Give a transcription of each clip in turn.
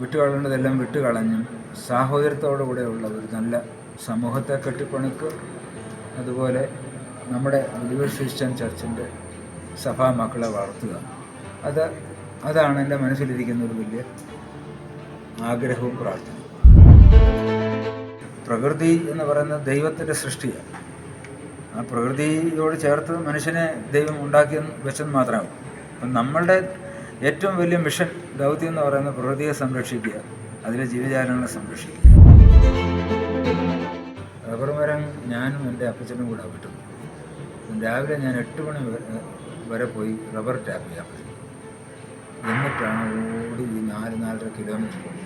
വിട്ടുകളയേണ്ടതെല്ലാം വിട്ടുകളഞ്ഞും സാഹോദര്യത്തോടു കൂടെയുള്ള ഒരു നല്ല സമൂഹത്തെ കെട്ടിപ്പണിക്ക് അതുപോലെ നമ്മുടെ ബിലീവേഴ്സ് ക്രിസ്ത്യൻ ചർച്ചിന്റെ സഭാ മക്കളെ വളർത്തുക. അത് അതാണ് എന്റെ മനസ്സിലിരിക്കുന്ന ഒരു വലിയ ആഗ്രഹവും പ്രാർത്ഥന പ്രകൃതി എന്ന് പറയുന്നത് ദൈവത്തിന്റെ സൃഷ്ടിയാണ്. ആ പ്രകൃതിയോട് ചേർത്ത് മനുഷ്യനെ ദൈവം ഉണ്ടാക്കി വെച്ചെന്ന് മാത്രമാകും അപ്പം നമ്മളുടെ ഏറ്റവും വലിയ മിഷൻ ദൗത്യം എന്ന് പറയുന്നത് പ്രകൃതിയെ സംരക്ഷിക്കുക അതിലെ ജീവജാലങ്ങളെ സംരക്ഷിക്കുക. റബ്ബർ മരം ഞാനും എന്റെ അപ്പച്ചനും കൂടെ വിട്ടു. രാവിലെ ഞാൻ എട്ട് മണി വരെ- പോയി റബ്ബർ ടാപ്പ് ചെയ്യാൻ പറ്റും. എന്നിട്ടാണ് ഓടി ഈ നാല് നാലര കിലോമീറ്റർ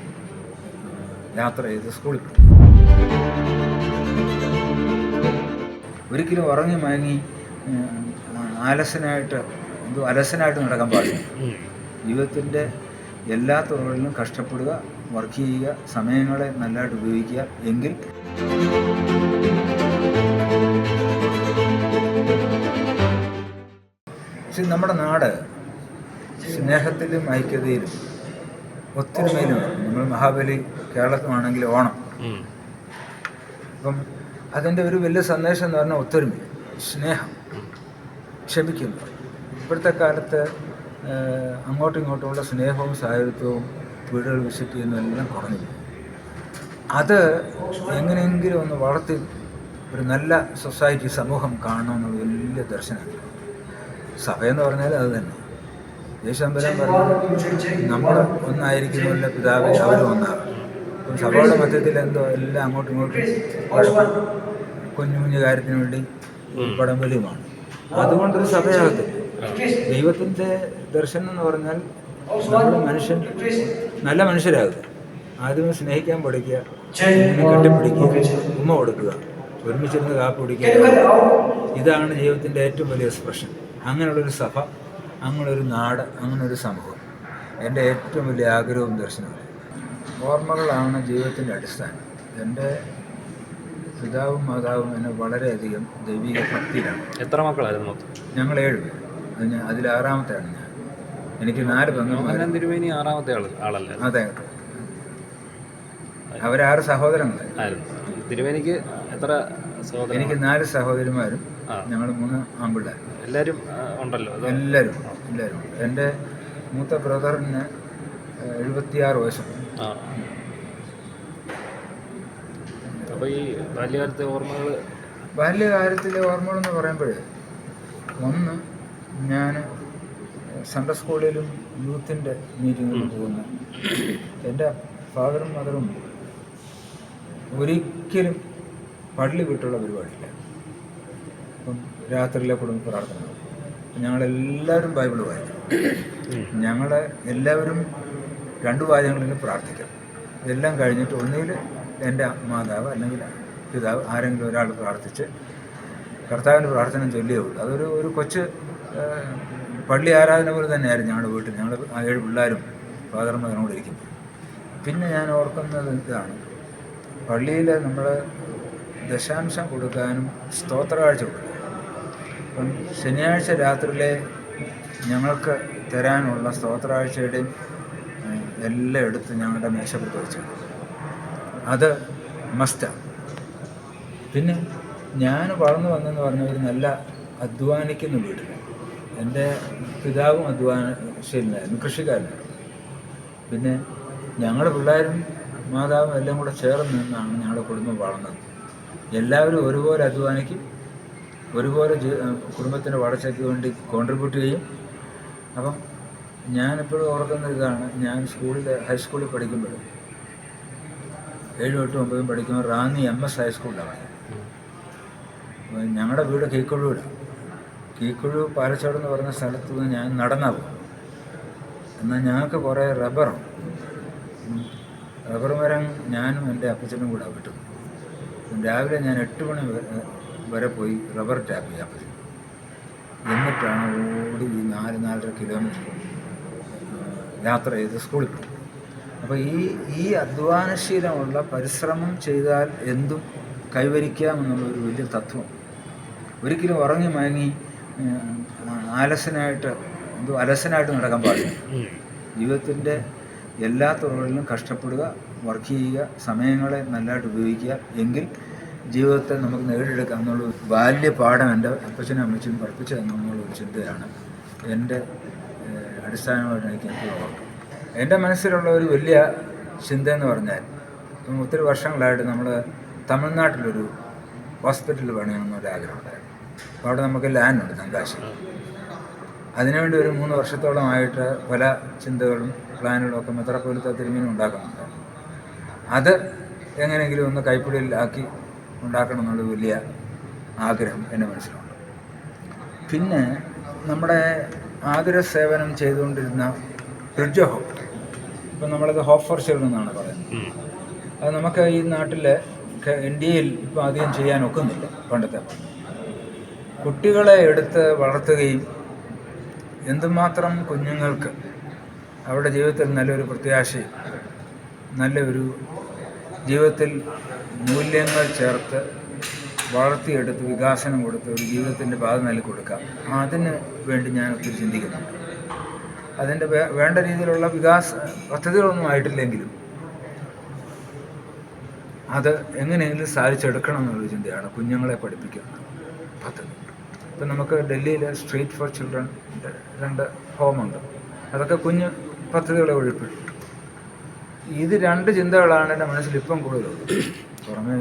യാത്ര ചെയ്ത് സ്കൂളിൽ പോയി. ഒരിക്കലും ഉറങ്ങി മയങ്ങി ആലസനായിട്ട് എന്തോ അലസനായിട്ട് നടക്കാൻ പാടില്ല. ജീവിതത്തിന്റെ എല്ലാ തുറകളിലും കഷ്ടപ്പെടുക വർക്ക് ചെയ്യുക സമയങ്ങളെ നല്ലതായിട്ട് ഉപയോഗിക്കുക എങ്കിൽ പക്ഷെ നമ്മുടെ നാട് സ്നേഹത്തിലും ഐക്യതയിലും ഒത്തൊരുമയിലും നമ്മൾ മഹാബലി കേരളത്തിലാണെങ്കിൽ ഓണം. അപ്പം അതിന്റെ ഒരു വലിയ സന്ദേശം എന്ന് പറഞ്ഞാൽ ഒത്തൊരുമ സ്നേഹം ക്ഷമിക്കുന്നു. ഇപ്പോഴത്തെ കാലത്ത് അങ്ങോട്ടും ഇങ്ങോട്ടുമുള്ള സ്നേഹവും സാഹിത്യവും വീടുകൾ വിസിറ്റ് ചെയ്യുന്നതെല്ലാം കുറഞ്ഞിരിക്കും. അത് എങ്ങനെയെങ്കിലും ഒന്ന് വളർത്തി ഒരു നല്ല സൊസൈറ്റി സമൂഹം കാണണമെന്നുള്ള വലിയ ദർശനമാണ്. സഭയെന്ന് പറഞ്ഞാൽ അത് തന്നെ. യേശുമ്പരം പറഞ്ഞു നമ്മൾ ഒന്നായിരിക്കുന്നില്ല പിതാവ് അവരും ഒന്നാകും അപ്പം സഭയുടെ മധ്യത്തിൽ എന്തോ എല്ലാം അങ്ങോട്ടും ഇങ്ങോട്ടും കുഞ്ഞു കുഞ്ഞു കാര്യത്തിന് വേണ്ടി പടംവലിയുമാണ് അതുകൊണ്ടൊരു സഭയാകത്തില്ല. ദൈവത്തിന്റെ ദർശനം എന്ന് പറഞ്ഞാൽ നമ്മൾ മനുഷ്യൻ നല്ല മനുഷ്യരാകുക ആദ്യം സ്നേഹിക്കാൻ പഠിക്കുക കെട്ടിപ്പിടിക്കുക ഉമ്മ കൊടുക്കുക ഒരുമിച്ചിരുന്ന് കാപ്പ് പിടിക്കുക ഇതാണ് ജീവിതത്തിന്റെ ഏറ്റവും വലിയ എക്സ്പ്രഷൻ അങ്ങനെയുള്ളൊരു സഭ അങ്ങനെയൊരു നാട് അങ്ങനൊരു സമൂഹം. എന്റെ ഏറ്റവും വലിയ ആഗ്രഹവും ദർശനവും. ഓർമ്മകളാണ് ജീവിതത്തിന്റെ അടിസ്ഥാനം. എന്റെ പിതാവും മാതാവും എന്നെ വളരെയധികം ദൈവിക ഭക്തിയിലാണ്. എത്ര മക്കളായിരുന്നു? ഞങ്ങൾ ഏഴ് പേര്. അത് ഞാൻ അതിൽ ആറാമത്തെയാണ് ഞാൻ. എനിക്ക് നാല് പെങ്ങന്മാർ തിരുമേനി ആറാമത്തെ ആളല്ല? അതെ അവരാറ് സഹോദരങ്ങളെ. തിരുമേനിക്ക് എത്ര എനിക്ക് നാല് സഹോദരിമാരും. ഞങ്ങൾ മൂന്ന് ആമ്പിള്ള എല്ലാവരും ഉണ്ടല്ലോ എല്ലാവരും എല്ലാവരും എന്റെ മൂത്ത ബ്രദറിന് എഴുപത്തിയാറ് വയസ്സുണ്ട് ആ. അപ്പോൾ ഈ ബാല്യകാലത്തെ ഓർമ്മകൾ ബാല്യകാലത്തിലെ ഓർമ്മകൾ എന്ന് പറയുമ്പോൾ ഒന്ന് ഞാൻ സൺഡേ സ്കൂളിലും യൂത്തിന്റെ മീറ്റിങ്ങിലും പോകുന്ന. എന്റെ ഫാദറും മദറും ഒരിക്കലും പള്ളി വിട്ടുള്ള പരിപാടിയില്ല. അപ്പം രാത്രിയിലെ കുടുംബ പ്രാർത്ഥന. ഞങ്ങളെല്ലാവരും ബൈബിൾ വായിക്കും. ഞങ്ങളെ എല്ലാവരും രണ്ട് വാചകങ്ങളിലും പ്രാർത്ഥിക്കും. ഇതെല്ലാം കഴിഞ്ഞിട്ട് ഒന്നുകിൽ എന്റെ മാതാവ് അല്ലെങ്കിൽ പിതാവ് ആരെങ്കിലും ഒരാൾ പ്രാർത്ഥിച്ച് കർത്താവിന്റെ പ്രാർത്ഥന ചൊല്ലിയേ ഉള്ളൂ. അതൊരു ഒരു കൊച്ച് പള്ളി ആരാധന പോലെ തന്നെയായിരുന്നു ഞങ്ങളുടെ വീട്ടിൽ. ഞങ്ങൾ ഏഴ് പിള്ളേരും ഫാദർ മകനോട് ഇരിക്കുമ്പോൾ. പിന്നെ ഞാൻ ഓർക്കുന്നത് ഇതാണ്. പള്ളിയിൽ നമ്മൾ ദശാംശം കൊടുക്കാനും സ്തോത്രകാഴ്ച കൊടുക്കാനും. അപ്പം ശനിയാഴ്ച രാത്രിയിലെ ഞങ്ങൾക്ക് തരാനുള്ള സ്തോത്രാഴ്ചയുടെയും എല്ലാം എടുത്ത് ഞങ്ങളുടെ മേശപ്പുറത്ത് വെച്ചു അത് മസ്റ്റാണ് പിന്നെ ഞാൻ വളർന്നു വന്നെന്ന് പറഞ്ഞ ഒരു നല്ല അധ്വാനിക്കുന്ന വീട്ടിൽ എന്റെ പിതാവും അധ്വാനശീലനായിരുന്നു കൃഷിക്കാരനായിരുന്നു. പിന്നെ ഞങ്ങളുടെ പിള്ളേരും മാതാവും എല്ലാം കൂടെ ചേർന്ന് നിന്നാണ് ഞങ്ങളുടെ കുടുംബം വളർന്നത്. എല്ലാവരും ഒരുപോലെ അധ്വാനിക്കും ഒരുപോലെ കുടുംബത്തിന്റെ വളർച്ചയ്ക്ക് വേണ്ടി കോൺട്രിബ്യൂട്ട് ചെയ്യും. അപ്പം ഞാനിപ്പോഴും ഓർക്കുന്ന ഇതാണ് ഞാൻ സ്കൂളിൽ ഹൈസ്കൂളിൽ പഠിക്കുമ്പോൾ ഏഴും എട്ടും ഒമ്പതും പഠിക്കുമ്പോൾ റാന്നി എം എസ് ഹൈസ്കൂളിലാണ്. ഞങ്ങളുടെ വീട് കീക്കുഴൂരാണ് കീക്കുഴു പാലച്ചോട് എന്ന് പറഞ്ഞ സ്ഥലത്ത് നിന്ന് ഞാൻ നടന്നാ പോകും എന്നാൽ ഞങ്ങൾക്ക് കുറേ റബ്ബറും റബ്ബർ മരം ഞാനും എന്റെ അപ്പച്ചനും കൂടെ വിട്ടു. രാവിലെ ഞാൻ എട്ട് മണി വരെ- പോയി റബ്ബർ ടാപ്പ് ചെയ്യാൻ പറ്റും എന്നിട്ടാണ് ഓടി ഈ നാല് നാലര കിലോമീറ്റർ യാത്ര ചെയ്ത് സ്കൂളിൽ അപ്പോൾ ഈ ഈ അധ്വാനശീലമുള്ള പരിശ്രമം ചെയ്താൽ എന്തും കൈവരിക്കാം ഒരു വലിയ തത്വം. ഒരിക്കലും ഉറങ്ങി മയങ്ങി ആലസ്യനായിട്ട് എന്തോ അലസനായിട്ട് നടക്കാൻ പാടില്ല. ജീവിതത്തിന്റെ എല്ലാ തുറകളിലും കഷ്ടപ്പെടുക വർക്ക് ചെയ്യുക സമയങ്ങളെ നല്ലതായിട്ട് ഉപയോഗിക്കുക എങ്കിൽ ജീവിതത്തെ നമുക്ക് നേടിയെടുക്കാം എന്നുള്ള ബാല്യപാഠം ബാല്യ പാഠം എന്റെ അപ്പച്ചനും അമ്മച്ചും പഠിപ്പിച്ചു തന്നുള്ള ഒരു ചിന്തയാണ് എന്റെ അടിസ്ഥാനമായിട്ട് എനിക്ക് എപ്പോഴും ഓർക്കും എന്റെ മനസ്സിലുള്ള ഒരു വലിയ ചിന്ത എന്ന് പറഞ്ഞാൽ ഒത്തിരി വർഷങ്ങളായിട്ട് നമ്മൾ തമിഴ്നാട്ടിലൊരു ഹോസ്പിറ്റൽ പണിയണമെന്നൊരു ആഗ്രഹമുണ്ടായിരുന്നു അപ്പോൾ അവിടെ നമുക്ക് ലാൻഡുണ്ട് തങ്കാശി അതിനുവേണ്ടി ഒരു മൂന്ന് വർഷത്തോളമായിട്ട് പല ചിന്തകളും പ്ലാനുകളും ഒക്കെ മെത്രപ്പോലത്തെ തിരുമീനും ഉണ്ടാക്കുന്നുണ്ട്. അത് എങ്ങനെയെങ്കിലും ഒന്ന് കൈപ്പിടിയിലാക്കി ഉണ്ടാക്കണം എന്നുള്ള വലിയ ആഗ്രഹം എന്റെ മനസ്സിലുണ്ട്. പിന്നെ നമ്മുടെ ആതുര സേവനം ചെയ്തുകൊണ്ടിരുന്ന ബ്രിഡ്ജ് ഹോപ്പ്. ഇപ്പം നമ്മളത് ഹോപ്പ് ഫോർ ചിൽഡ്രൻ എന്നാണ് പറയുന്നത്. അത് നമുക്ക് ഈ നാട്ടിൽ ഇന്ത്യയിൽ ഇപ്പോൾ അധികം ചെയ്യാൻ ഒക്കുന്നില്ല പണ്ടത്തെ. കുട്ടികളെ എടുത്ത് വളർത്തുകയും എന്തുമാത്രം കുഞ്ഞുങ്ങൾക്ക് അവരുടെ ജീവിതത്തിൽ നല്ലൊരു പ്രത്യാശയും നല്ലൊരു ജീവിതത്തിൽ മൂല്യങ്ങൾ ചേർത്ത് വളർത്തിയെടുത്ത് വികാസനം കൊടുത്ത് ഒരു ജീവിതത്തിന്റെ പാത നൽകി കൊടുക്കാം അതിന് വേണ്ടി ഞാൻ ഒത്തിരി ചിന്തിക്കുന്നുണ്ട്. അതിന്റെ വേണ്ട രീതിയിലുള്ള വികാസ പദ്ധതികളൊന്നും ആയിട്ടില്ലെങ്കിലും അത് എങ്ങനെയെങ്കിലും സാധിച്ചെടുക്കണം എന്നുള്ളൊരു ചിന്തയാണ് കുഞ്ഞുങ്ങളെ പഠിപ്പിക്കുന്ന പദ്ധതി. ഇപ്പം നമുക്ക് ഡൽഹിയിൽ സ്ട്രീറ്റ് ഫോർ ചിൽഡ്രൻ രണ്ട് ഹോമുണ്ട് അതൊക്കെ കുഞ്ഞ് പദ്ധതികളെ ഒഴിപ്പിട്ടു ഇത് രണ്ട് ചിന്തകളാണ് എന്റെ മനസ്സിൽ ഇപ്പം കൂടുതലുള്ളത്. പുറമേ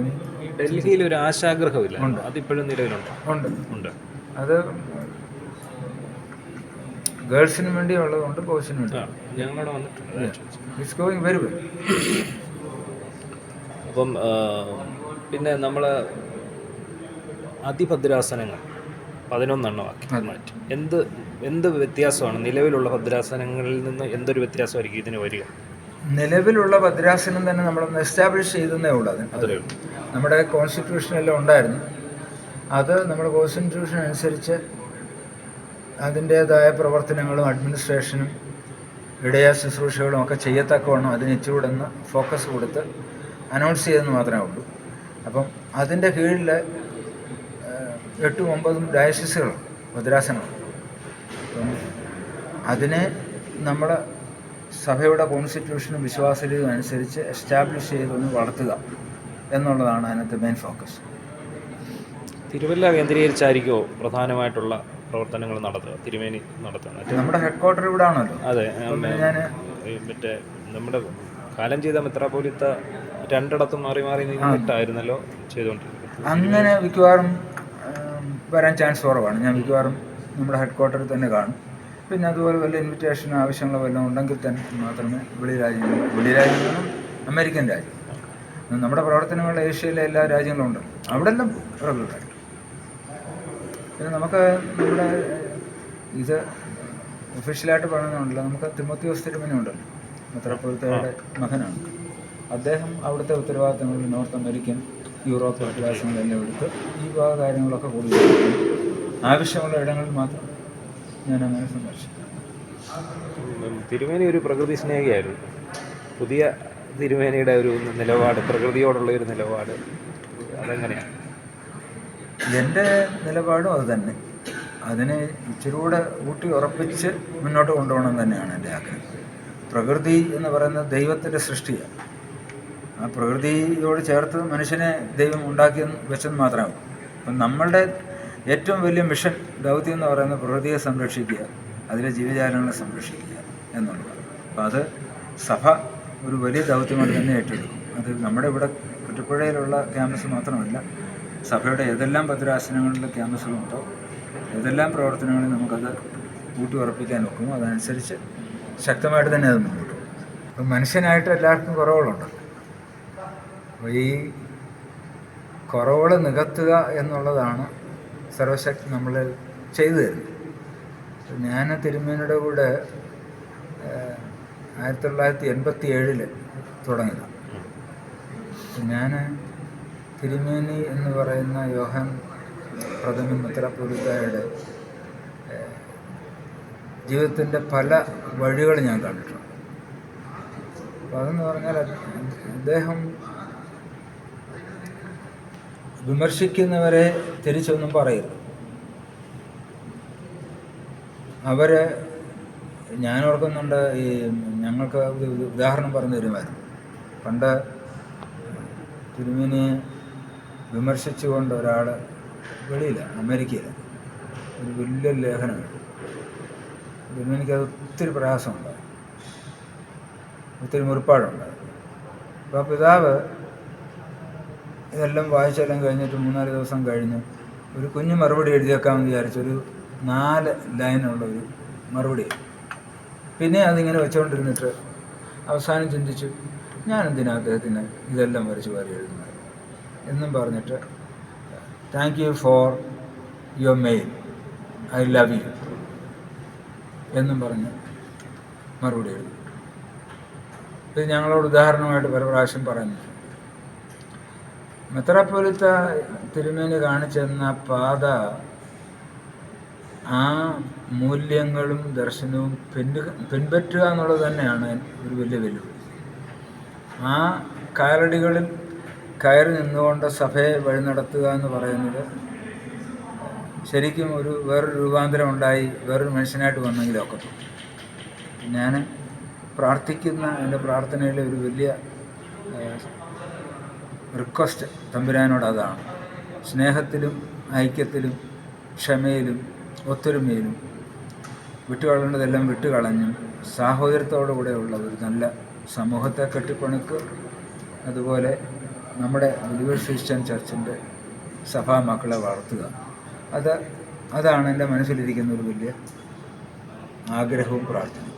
ഡൽഹിയിൽ ഒരു ആശാഗ്രഹമില്ല. അതിപ്പോഴും നിലവിലുണ്ട്. ഉണ്ട്. ഉണ്ട്. അത് ഗേൾസിന് വേണ്ടി ഉള്ളതുകൊണ്ട് ബോയ്സിന് വേണ്ടി. ആ വന്നിട്ടുണ്ട്. ഇറ്റ്സ് ഗോയിങ് വെരി വെൽ അപ്പം പിന്നെ നമ്മൾ അതിഭദ്രാസനങ്ങൾ. പതിനൊന്നെണ്ണമാക്കി മാറ്റി. എന്ത് എന്ത് വ്യത്യാസമാണ്? നിലവിലുള്ള ഭദ്രാസനങ്ങളിൽ നിന്ന് എന്തൊരു വ്യത്യാസമായിരിക്കും ഇതിന് വരിക? നിലവിലുള്ള ഭദ്രാസനം തന്നെ നമ്മൾ എസ്റ്റാബ്ലിഷ് ചെയ്തതേ ഉള്ളൂ അതിന്. നമ്മുടെ കോൺസ്റ്റിറ്റ്യൂഷനെല്ലാം ഉണ്ടായിരുന്നു. അത് നമ്മുടെ കോൺസ്റ്റിറ്റ്യൂഷൻ അനുസരിച്ച് അതിന്റേതായ പ്രവർത്തനങ്ങളും അഡ്മിനിസ്ട്രേഷനും ഇടയ ശുശ്രൂഷകളും ഒക്കെ ചെയ്യത്തക്കവണ്ണം അതിന് ഇച്ചിരൂടെ ഒന്ന് ഫോക്കസ് കൊടുത്ത് അനൗൺസ് ചെയ്തെന്ന് മാത്രമേ ഉള്ളൂ. അപ്പം അതിന്റെ കീഴിൽ എട്ടും ഒമ്പതും ഡയസിസുകളുണ്ട് ഭദ്രാസനമുണ്ട് അപ്പം അതിനെ നമ്മുടെ സഭയുടെ കോൺസ്റ്റിറ്റ്യൂഷനും വിശ്വാസരീതിയും അനുസരിച്ച് എസ്റ്റാബ്ലിഷ് ചെയ്തൊന്ന് വളർത്തുക എന്നുള്ളതാണ് അതിനകത്ത് മെയിൻ ഫോക്കസ് തിരുവല്ല കേന്ദ്രീകരിച്ചായിരിക്കുമോ പ്രധാനമായിട്ടുള്ള പ്രവർത്തനങ്ങൾ നടത്തുക തിരുമേനി നടത്തുക? നമ്മുടെ ഹെഡ് ക്വാർട്ടർ ഇവിടെ ആണല്ലോ അതെ ഞാൻ മറ്റേ നമ്മുടെ കാലം ചെയ്ത മെത്രാപോലിത്ത രണ്ടിടത്തും മാറി മാറി നിന്നിട്ടായിരുന്നല്ലോ ചെയ്തുകൊണ്ടിരിക്കുന്നത് അങ്ങനെ മിക്കവാറും വരാൻ ചാൻസ് കുറവാണ്. ഞാൻ മിക്കവാറും നമ്മുടെ ഹെഡ് ക്വാർട്ടറിൽ തന്നെ കാണും. പിന്നെ അതുപോലെ വല്ല ഇൻവിറ്റേഷൻ ആവശ്യങ്ങളോ വല്ലതും ഉണ്ടെങ്കിൽ തന്നെ മാത്രമേ വെളി രാജ്യങ്ങൾ വെളി രാജ്യങ്ങളും അമേരിക്കൻ രാജ്യം നമ്മുടെ പ്രവർത്തനങ്ങൾ ഏഷ്യയിലെ എല്ലാ രാജ്യങ്ങളും ഉണ്ട്. അവിടെ എല്ലാം റെഗുലറായിട്ട് പിന്നെ നമുക്ക് നമ്മുടെ ഇത് ഒഫീഷ്യലായിട്ട് പറയുന്നുണ്ടല്ലോ നമുക്ക് തിമോത്തിയോസ് തിരുമനി ഉണ്ടല്ലോ. മെത്രാപ്പൊലിത്തയുടെ മകനാണ്. അദ്ദേഹം അവിടുത്തെ ഉത്തരവാദിത്തങ്ങളിൽ നോർത്ത് അമേരിക്കൻ യൂറോപ്പ് അഭ്യാസങ്ങളെല്ലാം എടുത്ത് ഈ വക കാര്യങ്ങളൊക്കെ കൂടുതൽ ആവശ്യമുള്ള ഇടങ്ങളിൽ മാത്രം ഞാൻ അങ്ങനെ സന്ദർശിക്കും തിരുമേനി ഒരു പ്രകൃതി സ്നേഹിയായിരുന്നു. പുതിയ തിരുമേനിയുടെ ഒരു നിലപാട് പ്രകൃതിയോടുള്ള ഒരു നിലപാട് അതെങ്ങനെയാണ്? എന്റെ നിലപാടും അത് തന്നെ. അതിനെ ഇച്ചിരി കൂടെ ഊട്ടി ഉറപ്പിച്ച് മുന്നോട്ട് കൊണ്ടുപോകണം തന്നെയാണ് എന്റെ ആഗ്രഹം. പ്രകൃതി എന്ന് പറയുന്നത് ദൈവത്തിന്റെ സൃഷ്ടിയാണ്. പ്രകൃതിയോട് ചേർത്ത് മനുഷ്യനെ ദൈവം ഉണ്ടാക്കി വെച്ചെന്ന് മാത്രമാവും അപ്പം നമ്മളുടെ ഏറ്റവും വലിയ മിഷൻ ദൗത്യം എന്ന് പറയുന്നത് പ്രകൃതിയെ സംരക്ഷിക്കുക അതിലെ ജീവജാലങ്ങളെ സംരക്ഷിക്കുക എന്നുള്ളത് അപ്പോൾ അത് സഭ ഒരു വലിയ ദൗത്യമായിട്ട് തന്നെ ഏറ്റെടുക്കും. അത് നമ്മുടെ ഇവിടെ കുറ്റപ്പുഴയിലുള്ള ക്യാമ്പസ് മാത്രമല്ല സഭയുടെ ഏതെല്ലാം ഭദ്രാസനങ്ങളിലെ ക്യാമ്പസുകളുണ്ടോ ഏതെല്ലാം പ്രവർത്തനങ്ങളിൽ നമുക്കത് ഊട്ടി ഉറപ്പിക്കാൻ നോക്കുമോ അതനുസരിച്ച് ശക്തമായിട്ട് തന്നെ അത് മുന്നോട്ട് പോകും. മനുഷ്യനായിട്ട് എല്ലാവർക്കും കുറവുകളുണ്ട്. ഈ കുറവുകൾ നികത്തുക എന്നുള്ളതാണ് സർവശക്തി നമ്മൾ ചെയ്തു തരുന്നത്. ഞാൻ തിരുമേനിയുടെ കൂടെ ആയിരത്തി തൊള്ളായിരത്തി എൺപത്തി ഏഴിൽ തുടങ്ങിയതാണ് ഞാൻ തിരുമേനി എന്ന് പറയുന്ന യോഹൻ പ്രഥമൻ മെത്രാപ്പൊലിത്തായുടെ ജീവിതത്തിന്റെ പല വഴികൾ ഞാൻ കണ്ടിട്ടുണ്ട്. അപ്പോൾ അതെന്ന് പറഞ്ഞാൽ അദ്ദേഹം വിമർശിക്കുന്നവരെ തിരിച്ചൊന്നും പറയരുത്. അവർ ഞാൻ ഓർക്കുന്നുണ്ട് ഈ ഞങ്ങൾക്ക് ഉദാഹരണം പറഞ്ഞു തരുമായിരുന്നു. പണ്ട് തിരുമേനിയെ വിമർശിച്ചുകൊണ്ട് ഒരാൾ വെളിയിലാണ് അമേരിക്കയിൽ ഒരു വലിയ ലേഖനം തിരുമേനിക്ക് അത് ഒത്തിരി പ്രയാസമുണ്ടായി. ഒത്തിരി മുറിപ്പാടുണ്ടായി. അപ്പോൾ പിതാവ് ഇതെല്ലാം വായിച്ചെല്ലാം കഴിഞ്ഞിട്ട് മൂന്നാൽ ദിവസം കഴിഞ്ഞ്. ഒരു കുഞ്ഞു മറുപടി എഴുതിയേക്കാമെന്ന് വിചാരിച്ചു ഒരു നാല് ലൈനുള്ള ഒരു മറുപടി. പിന്നെ അതിങ്ങനെ വെച്ചുകൊണ്ടിരുന്നിട്ട് അവസാനം ചിന്തിച്ചു ഞാൻ എന്തിനാ അദ്ദേഹത്തിന് ഇതെല്ലാം വരച്ച് വാരി എഴുതുന്നത്? എന്നും പറഞ്ഞിട്ട് thank you for your mail I love you എന്നും പറഞ്ഞ് മറുപടി എഴുതി. ഇത് ഞങ്ങളോട് ഉദാഹരണമായിട്ട് പല പ്രാവശ്യം പറഞ്ഞു മെത്രാപ്പൊലിത്ത തിരുമേനി കാണിച്ചെന്ന പാത ആ മൂല്യങ്ങളും ദർശനവും പിന്നു പിൻപറ്റുക എന്നുള്ളത് തന്നെയാണ് ഒരു വലിയ വെല്ലുവിളി. ആ കാലടികളിൽ കയറി നിന്നുകൊണ്ട് സഭയെ വഴി നടത്തുക എന്ന് പറയുന്നത് ശരിക്കും ഒരു വേറൊരു രൂപാന്തരം ഉണ്ടായി വേറൊരു മനുഷ്യനായിട്ട് വന്നെങ്കിലും ഒക്കെ. ഞാൻ പ്രാർത്ഥിക്കുന്ന എന്റെ പ്രാർത്ഥനയിലെ ഒരു വലിയ റിക്വസ്റ്റ് തമ്പുരാനോട് അതാണ്. സ്നേഹത്തിലും ഐക്യത്തിലും ക്ഷമയിലും ഒത്തൊരുമയിലും വിട്ടുകളേണ്ടതെല്ലാം വിട്ടുകളഞ്ഞും സാഹോദര്യത്തോടു കൂടെയുള്ള ഒരു നല്ല സമൂഹത്തെ കെട്ടിപ്പണുക്ക് അതുപോലെ നമ്മുടെ ബിലീവേഴ്സ് ക്രിസ്ത്യൻ ചർച്ചിന്റെ സഭാ മക്കളെ വളർത്തുക. അത് അതാണ് എന്റെ മനസ്സിലിരിക്കുന്ന ഒരു വലിയ ആഗ്രഹവും പ്രാർത്ഥനയും.